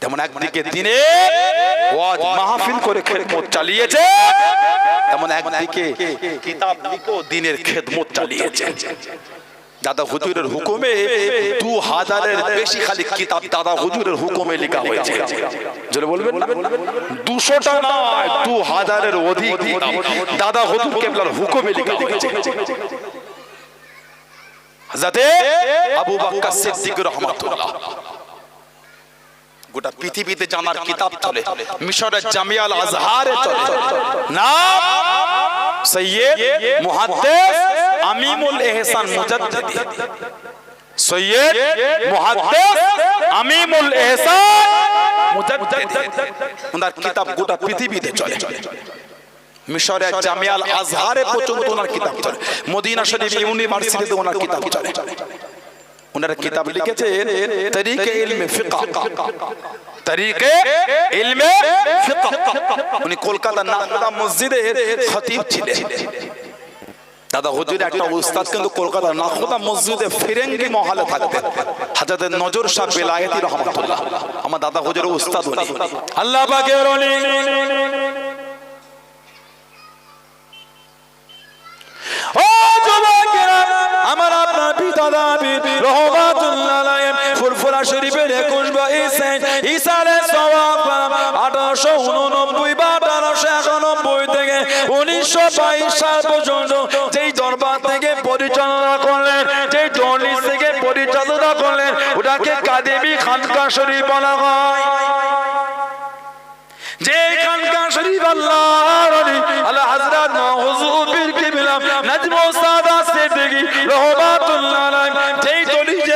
তেমন একদিকে দিনে ওয়াজ মাহফিল করে খেদমত চালিয়েছে। তেমন একদিকে কিতাব লিখো দিনের খেদমত চালিয়েছে। দাদা হুজুরের হুকুমে দু হাজারের বেশি খালি কিতাব দাদা হুজুরের হুকুমে লেখা হয়েছে। জোরে বলবেন না? দুশোটা নয় দু হাজারের অধিক দাদা হুজুর কেবলার হুকুমে লেখা হয়েছে। যাতে আবু বাক্কা সিদ্দিক রহমাতুল্লাহ। গোটা পৃথিবীতে জানার কিতাব চলে। মিশরের জামিয়াল আজহারে চলে। না সৈয়দ মুহাদ্দিস আমিমুল ইহসান মুজাদ্দিদি। সৈয়দ মুহাদ্দিস আমিমুল ইহসান মুজাদ্দিদি। ওনার কিতাব গোটা পৃথিবীতে চলে। মিশরের জামিয়াল আজহারে পর্যন্ত ওনার কিতাব চলে। মদিনা শরীফ ইউনিভার্সিটিতে ওনার কিতাব চলে। ওনারা কিতাব লিখেছেন তরিকে ইলমে ফিকহ তরিকে ইলমে ফিকহ উনি কলকাতা নাগদা মসজিদের খতিব ছিলেন। দাদা হুজুর একটা উস্তাদ কিন্তু কলকাতা নাগদা মসজিদে ফিরেঙ্গি মহলে থাকতেন। হাজাদের নজর শাহ বেলায়েতি রহমাতুল্লাহ। আমার দাদা হুজুরের উস্তাদ উনি। আল্লাহ পাকের উনি। ও যুবকেরা আমার আপনার পিতা দাবিদ রহমাতুল্লাহ ফুরফুরা শরীফের 21 বাইশে ঈসা আলাইহিস সালাম 1889 বা 1891 থেকে 1922 সাল পর্যন্ত যেই দরবার থেকে পরিচালনা করলেন, যেই দলিল থেকে পরিচালনা করলেন, ওটাকে কাদেবী খানকা শরীফ বলা হয়।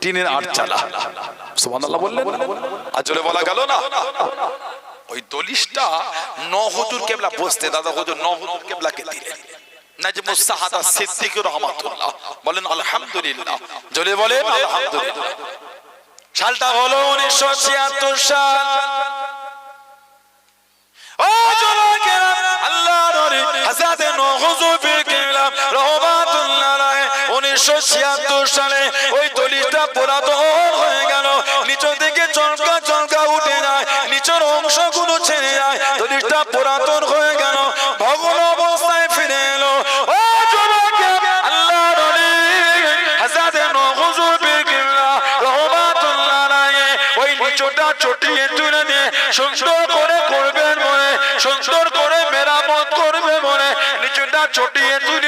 টিনের আট চালা। সুবহানাল্লাহ বললেন, আর জোরে বলা গেল না। ওই দলিশটা ন কেবলা বসতে, দাদা হুজুর ন কেবলাকে দিলেন। আলহামদুলিল্লাহ। সালটা হলো উনিশশো ছিয়াত্তর সাল। 1976 সালে ওই দলিলটা পুরাতন হয়ে গেল। নিচ থেকে চলকা চলকা উঠে যায়, নিচের অংশগুলো ছেড়ে যায়। দলিলটা পুরাতন হয়ে গেল, ভগ্ন অবস্থায় ফিরে এলো। করে করবেন মনে সুন্দর করে মেরামত করবে মনে নিচুটা চটিয়ে তুলে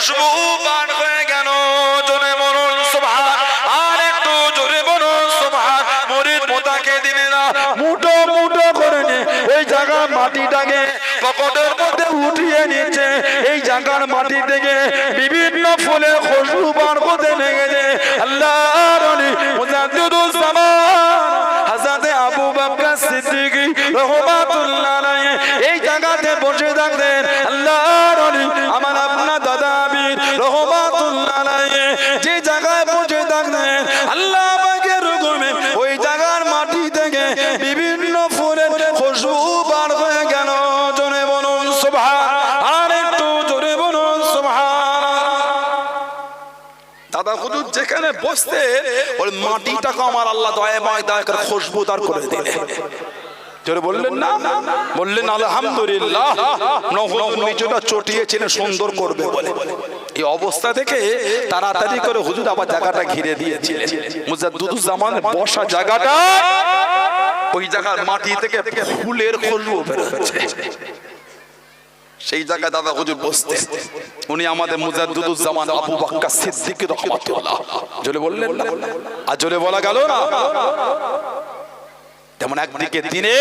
খুশবু বার হয়ে গেল। জোরে বলুন, সুবহান। আর একটু জোরে বলুন, সুবহান। মরিদ মোতাকে দিনে না? মুঠো মুঠো করে নে। ওই জায়গার মাটিটাকে পকেটের মধ্যে উঠিয়ে নিচ্ছে। এই জায়গার মাটি থেকে বিভিন্ন ফুলের খুশবু বার করতে লেগেছে। আল্লাহর ওলি মুজাদ্দিদুস জামান বসতে ওই মাটিটাকে আমার আল্লাহ দয়া মায় দয়া করে খুশবুদার করে দিলেন। সুন্দর করবে বলে। অবস্থা তাড়াতাড়ি করে হুজুর আবার জায়গাটা ঘিরে জায়গাটা ওই জায়গার মাটি থেকে ফুলের খুশবু বেরোচ্ছে সেই জায়গায় দাদা হুজুর বসতেন। উনি আমাদের মুজাদ্দুদুজ্জামান আবু বাক্কা সিদ্দিক রহমাতুল্লাহ। জোরে বললেন না? আর জলে বলা গেল না? তেমন একদিকে দিনে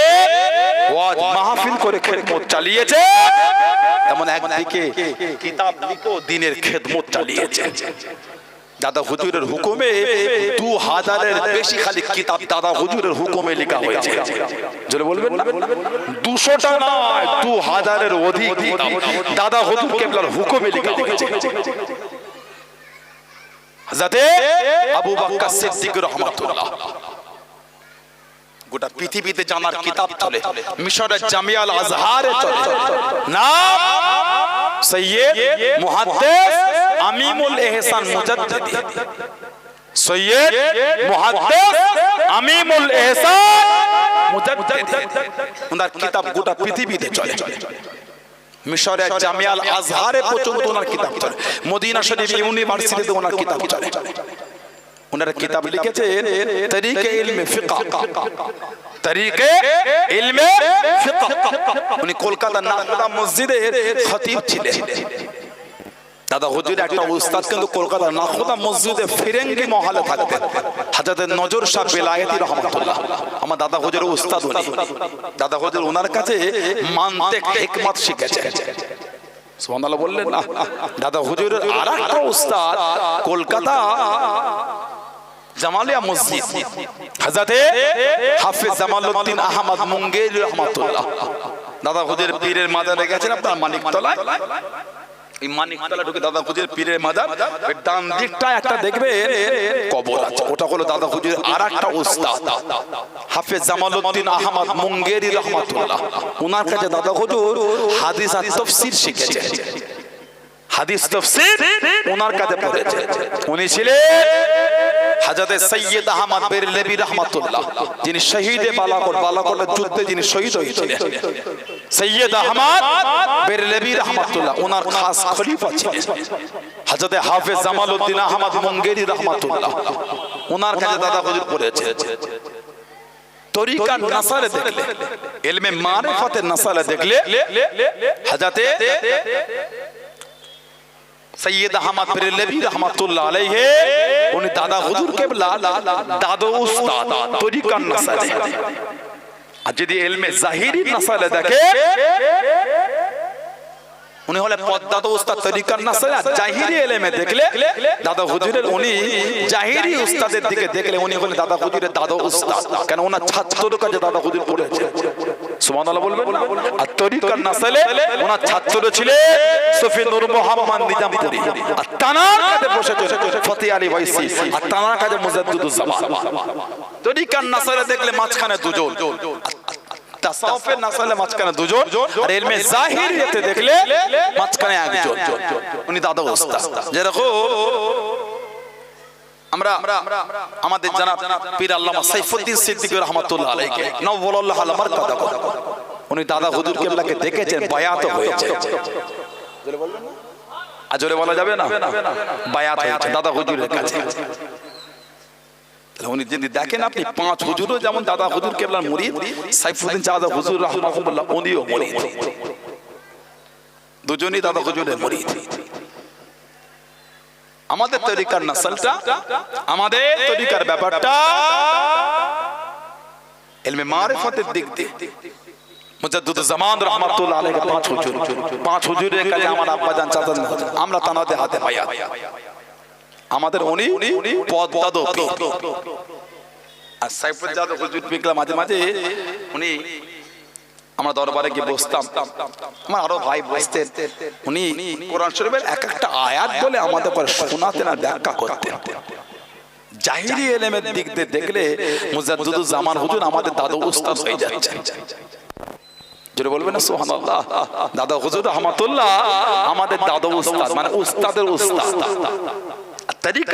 ওয়াজ মাহফিল করে খেদমত চালিয়েছে, তেমন একদিকে কিতাব লিখেও দিনের খেদমত চালিয়েছে। দাদা হুজুরের হুকুমে দু হাজারের বেশি খালি কিতাব দাদা হুজুরের হুকুমে লেখা হয়েছে। জোরে বলবেন দুশোটা নয় দু হাজারের অধিক দাদা হুজুর কেবলার হুকুমে লেখা হয়েছে। যাতে আবু বাক্কা সিদ্দিক গোটা পৃথিবীতে জানার কিতাব চলে, মিশরের জামিয়াল আজহারে চলে। না সৈয়দ মুহাদ্দিস আমিমুল মুজাদ্দিদি। সৈয়দ মুহাদ্দিস আমিমুল মুজাদ্দিদি। ওনার কিতাব গোটা পৃথিবীতে চলে। মিশরে জামিয়াল আজহারে পর্যন্ত ওনার কিতাব চলে। মদিনা শরীফ ইউনিভার্সিটিতে ওনার কিতাব চলে। ওনারা কিতাব লিখেছেন তরিকে ইলমে ফিকহ। তরিকে ইলমে ফিকহ। উনি কলকাতার নাগদা মসজিদের খতিব ছিলেন। দাদা হুজুর একটা উস্তাদ কিন্তু কলকাতার নাখোদা মসজিদে ফিরেঙ্গি মহলে থাকতেন। হাজাদের নজর শাহ বেলায়েতি রহমতুল্লাহ। আমার দাদা হুজুর উস্তাদ উনি। দাদা হুজুর ওনার কাছে মানতে হিকমত শিখেছে সুবহানাল্লাহ বললেন না। দাদা হুজুরের আরেকটা উস্তাদ কলকাতা জামালিয়া মসজিদ। হাজাতে হাফিজ জামালউদ্দিন আহমদ মুঙ্গের রহমাতুল্লাহ। দাদা হুজুর পীরের মাজারে গেছেন আপনার মানিকতলায়? এই মানিকতলা ঢুকে দাদা হুজুর পীরের মাজার ডান দিকটা একটা দেখবে কবর আছে। ওটা হলো দাদা হুজুর আর একটা উস্তাদ। হাফেজ জামালউদ্দিন আহমদ মুঙ্গেরি রহমাতুল্লাহ। ওনার কাছে দাদা হুজুর হাদিস আর তাফসীর শিখেছেন। হাদিস তাফসীর ওনার কাছে পড়েছে। উনি ছিলেন হাজরতে সৈয়দ আহমদ বেরলেবি রহমাতুল্লাহ, যিনি শহীদে বালাকোট বালাকোটের যুদ্ধে যিনি শহীদ হয়েছিলেন। সৈয়দ আহমদ বেরলেবি রহমাতুল্লাহ, ওনার খাস খলিফা ছিলেন। হাজরতে হাফেজ জামালউদ্দিন আহমদ মুঙ্গেরি রহমাতুল্লাহ, ওনার কাছে দাদা হুজুর পড়েছে। তরিকার নাসালে দেখলে ইলমে মারিফাতের নাসালে দেখলে, হাজরতে সৈয়দ আহমদ বেরেলভি রহমাতুল্লাহ আলাইহি উনি দাদা হুজুর কেবলা দাদু উস্তাদ তরিকার নাসালে আর যদি ইলমে জাহিরি নাসালে দেখে উনি হলে পদ্মাত উস্তাদ তরিকার নাসালে আর জাহিরি এলেমে দেখলে দাদা হুজুরের উনি জাহিরি উস্তাদের দিকে দেখলে উনি হলে দাদা হুজুরের দাদা উস্তাদ। কেন ওনার ছাত্রর কাছে দাদা হুজুর পড়েছে? সুবহানাল্লাহ বলবেন আর তরিকার নাসালে ওনার ছাত্র ছিলেন সফি নূর মোহাম্মদ নিজামপুরি। আর তানার কাছে বসেছে ফতি আলী ভাইসি আর তানার কাছে মুজাদ্দুদুজ্জামান। তরিকার নাসালে দেখলে মাঝখানে দুজন। তাসাউফের নাসালে মাঝখানে দুজন। আর ইলমে জাহিরিয়াতে দেখলে মাঝখানে একজন। উনি দাদা ওস্তাদ। যেরকম আমরা আমাদের জানা উনি দাদা দাদা উনি যদি দেখেন আপনি, পাঁচ হুজুরও যেমন দাদা হুজুর কেবলার মুরিদ, সাইফুদ্দিন দাদা হুজুর রহমাহুল্লাহ, উনিও দুজনই দাদা হুজুরের মুরিদ। আমাদের তরিকার নাসলটা আমাদের তরিকার ব্যাপারটা ইলমে মারিফতের দিক দিয়ে। মুজাদ্দুদ জামান রহমাতুল্লাহ আলাইহি পাঁচ হুজুর। পাঁচ হুজুরের কাছে আমার আব্বা জান চাচা আমরা তানাদের হাতে পাইয়া আমাদের উনি পদ্মাদ আর সাইফুল যাদব। হুজুর পিকলা মাঝে মাঝে উনি আমরা দরবারে গিয়ে বসতাম। আমার আরও ভাই বসতেন। উনি কোরআন শরীফের এক একটা আয়াত বলে আমাদের পরে শোনাতেন আর ব্যাখ্যা করতেন। জাহিরি এলেমের দিক দিয়ে দেখলে মুজাদ্দুদুজ জামান হুজুর আমাদের দাদু উস্তাদ হয়ে যাচ্ছে। যেটা বলবেন না, সুবহানাল্লাহ। দাদা হুজুর রহমাতুল্লাহ আমাদের দাদু উস্তাদ মানে উস্তাদের উস্তাদ।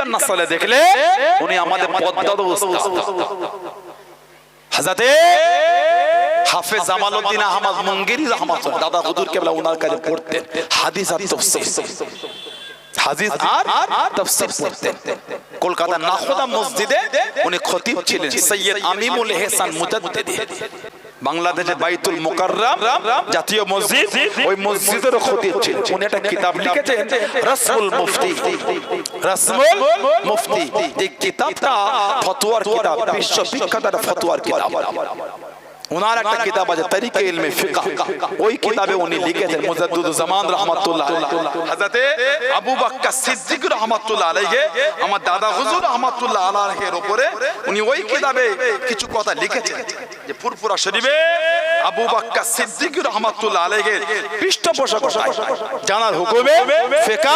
আর নাসালে দেখলে উনি আমাদের পদ্মাদ উস্তাদ। হাজাতে হাফেজ জামালউদ্দিন আহমদ মুঙ্গেরি রহমাতুল্লাহ দাদা হুজুর কেবলা ওনার কাছে পড়তেন। হাদিস আর তাফসীর হাদিস আর তাফসীর পড়তেন। কলকাতা নাখোদা মসজিদে উনি খতিব ছিলেন। সৈয়দ আমিমুল ইহসান মুজাদ্দিদি। বাংলাদেশে বাইতুল মোকাররম জাতীয় মসজিদ, ওই মসজিদের ক্ষতি হচ্ছে। উনি একটা কিতাব লিখেছেন রাসমুল মুফতি। রাসমুল মুফতি। এই কিতাবটা ফতোয়ার কিতাব বিশ্ব বিখ্যাত একটা ফতোয়ার কিতাব। ওনার একটা কিতাব আছে তরিকে ইলমে ফিকহ ওই কিতাবে উনি লিখেছেন মুজাদ্দুদ জামান রাহমাতুল্লাহ হযরতে আবু বকর সিদ্দিক রাহমাতুল্লাহ আলাইহি আমার দাদা হুজুর রাহমাতুল্লাহ আলাইহির উপরে উনি ওই কিতাবে কিছু কথা লিখেছেন যে ফুরফুরা শরীফে আবু বকর সিদ্দিক রাহমাতুল্লাহ আলাইহির পৃষ্ঠপোষকতায় জানার হুকুমে ফিকহ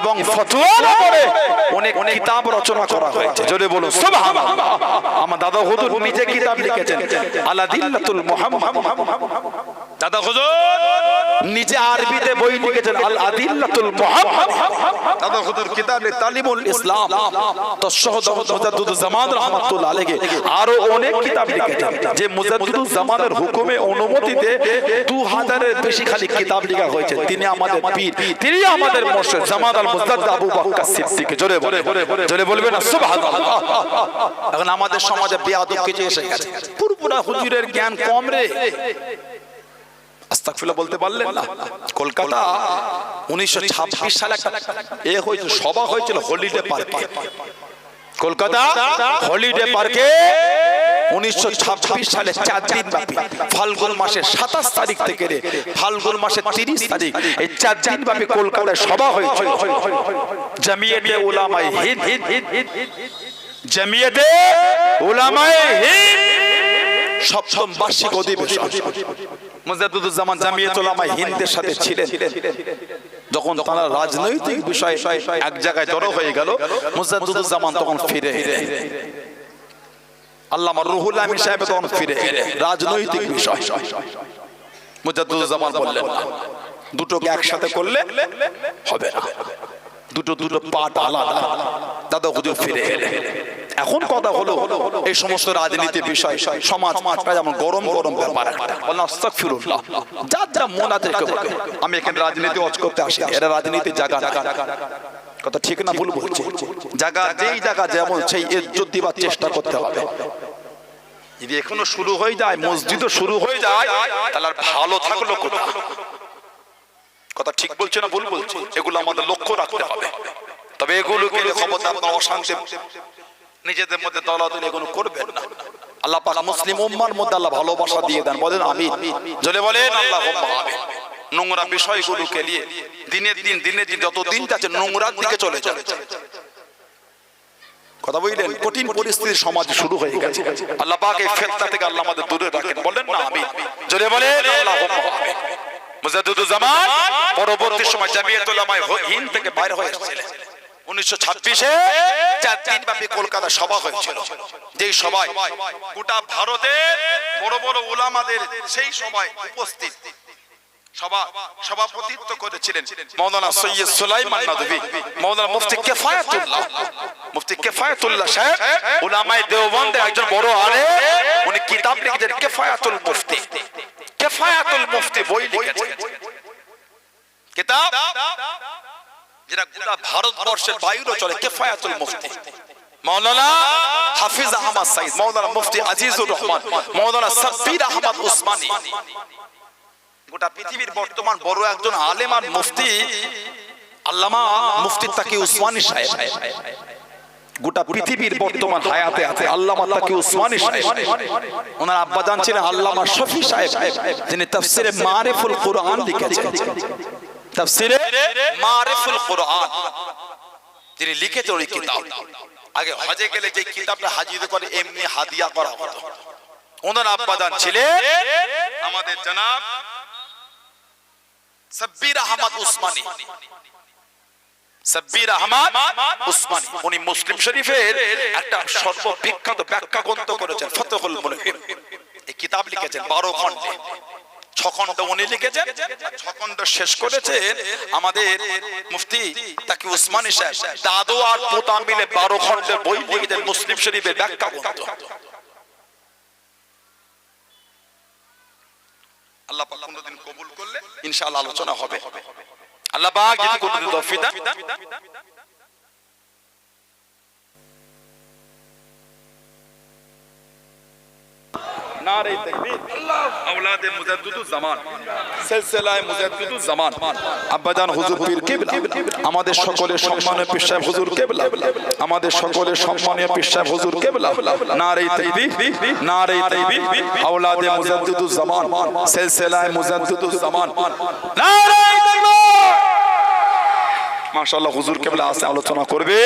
এবং ফতোয়ার উপরে অনেক কিতাব রচনা করা হয়েছে জোরে বলুন সুবহানাল্লাহ আমার দাদা হুজুর নিজে কিতাব লিখেছেন আলাদিল্লাতুল মুহাম্মদ। দাদা হুজুর নিজে আরবিতে বই লিখেছেন আল আদিল্লাতুল মুহাম্মদ। দাদা হুজুর কিতাবে তালিমুল ইসলাম। তশহদ মুজাদ্দুদ জামান রাহমাতুল্লাহ আলাইহি। আরও অনেক কিতাব লিখেছেন যে মুজাদ্দুদ জামানের হুকুমে অনুমতিতে 2000 এর বেশি খালি কিতাব লেখা হয়েছে। তিনি আমাদের পীর তিনি আমাদের মুর্শিদ জামাত আল মুজাদ্দ আবু বকর সিদ্দিক। জোরে বলে জোরে বলবেন সুবহানাল্লাহ। এখন আমাদের সমাজে বেয়াদব কিছু এসে গেছে। পুরোপুরা হুজুরের জ্ঞান কম রে। আস্তাগফিরুল্লাহ বলতে পারলেন না। কলকাতা উনিশশো ছাব্বিশ সালে এ হয়েছিল, সভা হয়েছিল হলিডে পার্কে। কলকাতা হলিডে পার্কে উনিশশো ছাব্বিশ সালে চার ফাল্গুন সাতাশ তারিখ থেকে ফাল্গুন তারিখ এই চার কলকাতায় সভা জামিয়াতে উলামায়ে হিন্দ। সপ্তম বার্ষিক অধিবেশন। মুজাদ্দুজ্জামান জামিয়াত উলামায়ে হিন্দের সাথে ছিলেন। যখন তারা রাজনৈতিক বিষয়ে এক জায়গায় জড়ো হয়ে গেল মুজাদ্দুজ্জামান তখন ফিরে আল্লামা রুহুল আমিন সাহেব তখন ফিরে রাজনৈতিক বিষয়। মুজাদ্দুজ্জামান বললেন, দুটোকে একসাথে করলে হবে না। দুটো দুটো পাট আলাদা দাদা হুজুর ফিরে এলেন এখন কথা হলো, এই সমস্ত রাজনীতি বিষয়, সমাজ মাঠটা যেমন গরম গরম ব্যাপার একটা। যার যা মন আছে আমি এখানে রাজনীতি ওয়াজ করতে আসি। এরা রাজনীতি জায়গা কথা ঠিক না ভুল বলছি? জায়গা, যেই জায়গা যেমন, সেই ইজ্জত দিবার চেষ্টা করতে হবে। যদি এখনও শুরু হয়ে যায়, মসজিদও শুরু হয়ে যায়, তাহলে আর ভালো থাকল কোথা কথা ঠিক বলছে না ভুল বলছে? এগুলো আমাদের লক্ষ্য রাখতে হবে। তবে এগুলোকে ক্ষমতা আপনার অশান্তি নিজেদের মধ্যে দলাদলি এগুলো করবেন না। আল্লাহ পাক মুসলিম উম্মার মধ্যে আল্লাহ ভালোবাসা দিয়ে দেন। বলেন আমি জলে বলেন আল্লাহ নোংরা বিষয়গুলোকে নিয়ে দিনের দিন দিনের দিন যত দিন যাচ্ছে নোংরার দিকে চলে চলে কথা বললেন, কঠিন পরিস্থিতির সমাজ শুরু হয়ে গেছে। আল্লাহ পাক এই ফেতনা থেকে আল্লাহ আমাদের দূরে রাখেন। বলেন না আমি জোরে বলেন আল্লাহ পরবর্তী সময় জামিয়াত হিন্দ থেকে বাইরে হয়ে মৌলানা সৈয়দ সুলাইমান নদভী মৌলানা মুফতি কেফায়াতুল্লাহ। মুফতি একজন বড় আলেম, উনি কিতাব লিখেছেন কেফায়াতুল মুফতি। কেফায়াতুল মুফতি বই লিখেছেন কিতাব যেটা গোটা ভারতবর্ষের বাইরে চলে, কেফায়াতুল মুফতি। মাওলানা হাফিজ আহমদ সাইদ মাওলানা মুফতি আজিজুর রহমান, মাওলানা সাব্বির আহমদ উসমানী। গোটা পৃথিবীর বর্তমান বড় একজন আলেম আর মুফতি আল্লামা মুফতি তাকি উসমানী সাহেব। গোটা পৃথিবীর বর্তমান হায়াতে আছে। আল্লামা তাকি উসমানী সাহেব। ওনার আব্বাজান ছিলেন আল্লামা শফি সাহেব। যিনি তাফসিরে মারিফুল কুরআন লিখেছেন। তাফসিরে মারিফুল কুরআন। যিনি লিখেছেন ওই কিতাব। আগে হজে গেলে যে কিতাবটা হাজির করে এমনি হাদিয়া করা হতো। ওনার আব্বাজান ছিলেন আমাদের জনাব সাব্বির আহমদ উসমানী। সাব্বির আহমদ উসমানী। উনি মুসলিম শরীফের একটা সর্ববিখ্যাত ব্যাখ্যা গ্রন্থ করেছেন, ফতহুল মুলহিম এই কিতাব লিখেছেন 12 খণ্ডে। ছ উনি লিখেছেন, ছ শেষ করেছেন আমাদের মুফতি তাকে উসমানী সাহেব। দাদু আর পোতা মিলে 12 খণ্ডের বই লিখেছেন মুসলিম শরীফের ব্যাখ্যা আল্লাহ কবুল করলে ইনশাআল্লাহ আলোচনা হবে। আল্লাহ পাক যদি কোনদিন তৌফিক দেন। নারে তাকবীর। আওলাদে মুজাদ্দিদুজ জামান। সিলসিলায়ে মুজাদ্দিদুজ জামান। আব্বাজান হুজুর পীর কিবলা। আমাদের সকলের সম্মানীয় পীর সাহেব হুজুর কিবলা। আমাদের সকলের সম্মানীয় পীর সাহেব হুজুর কিবলা। নারে তাকবীর নারে তাকবীর মুজাদ্দিদুজ জামান। সিলসিলায়ে মুজাদ্দিদুজ জামান। নারে তাকবীর মাশাআল্লাহ হুজুর কেবলা আছে, আলোচনা করবে।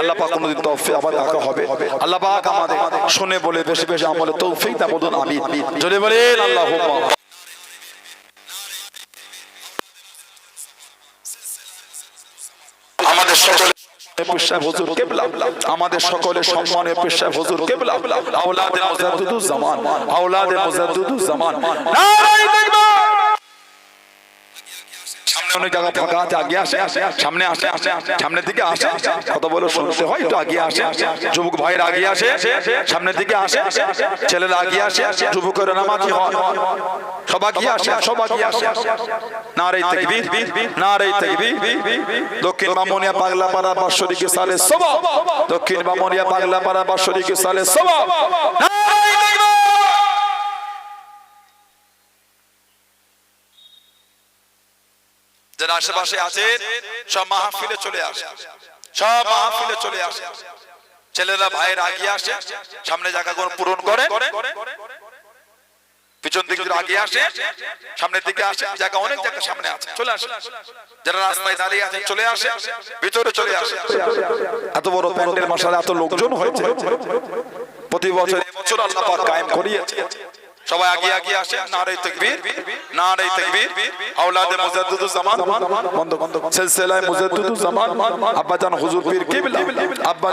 আল্লাহ পাক কোনদিন তৌফিক আবার দেখা হবে। আল্লাহ পাক আমাদের শুনে বলে বেশি বেশি আমলে তৌফিক দাও বলুন আমিন। জোরে বলেন, আল্লাহুম্মা। আমাদের কেবলা, আমাদের সকলের সম্মানের পেশা হুজুর কেবলা, আওলাদে মুজাদ্দিদুজ জামান জামান। সামনে অনেক জায়গা ফাঁকা আছে, আগে আসে। সামনে আসে সামনের দিকে আসে। কত বলো শুনতে হয়, একটু আগে আসে। যুবক ভাইয়ের আগে আসে। সামনের দিকে আসে। ছেলেরা আগে আসে। যুবকের নামাজি হয় সব আগে আসে সব আগে আসে। নারে তাকবীর নারে তাকবীর। দক্ষিণ বামনিয়া পাগলা পাড়া বাৎসরিক সালে সব দক্ষিণ বামনিয়া পাগলা পাড়া বাৎসরিক সালে সব নারে আশেপাশে আছে, সব মাহফিলে চলে আসে। সব মাহফিলে চলে আসে। ছেলেরা, ভাইয়ের আগিয়ে আসে, সামনে জায়গা পূরণ করে। পিছন আগে আসে, সামনের দিকে আসে, জায়গা অনেক জায়গা সামনে আছে। চলে আসে। যারা রাস্তায় দাঁড়িয়ে আছেন, চলে আসে। ভিতরে চলে আসে। এত বড় প্যান্ডেল মশালা এত লোকজন হয়েছে। প্রতি বছর এবছর আল্লাহ কায়েম করিয়েছে। সবাই আগে আগে আসে নারে তাকবীর নারে তাকবীর। আওলাদে মুজাদ্দিদুল জামান। বন্ধ বন্ধ সিলসিলায়ে মুজাদ্দিদুল জামান। আব্বাজান হুজুর পীর কিবলা। আব্বা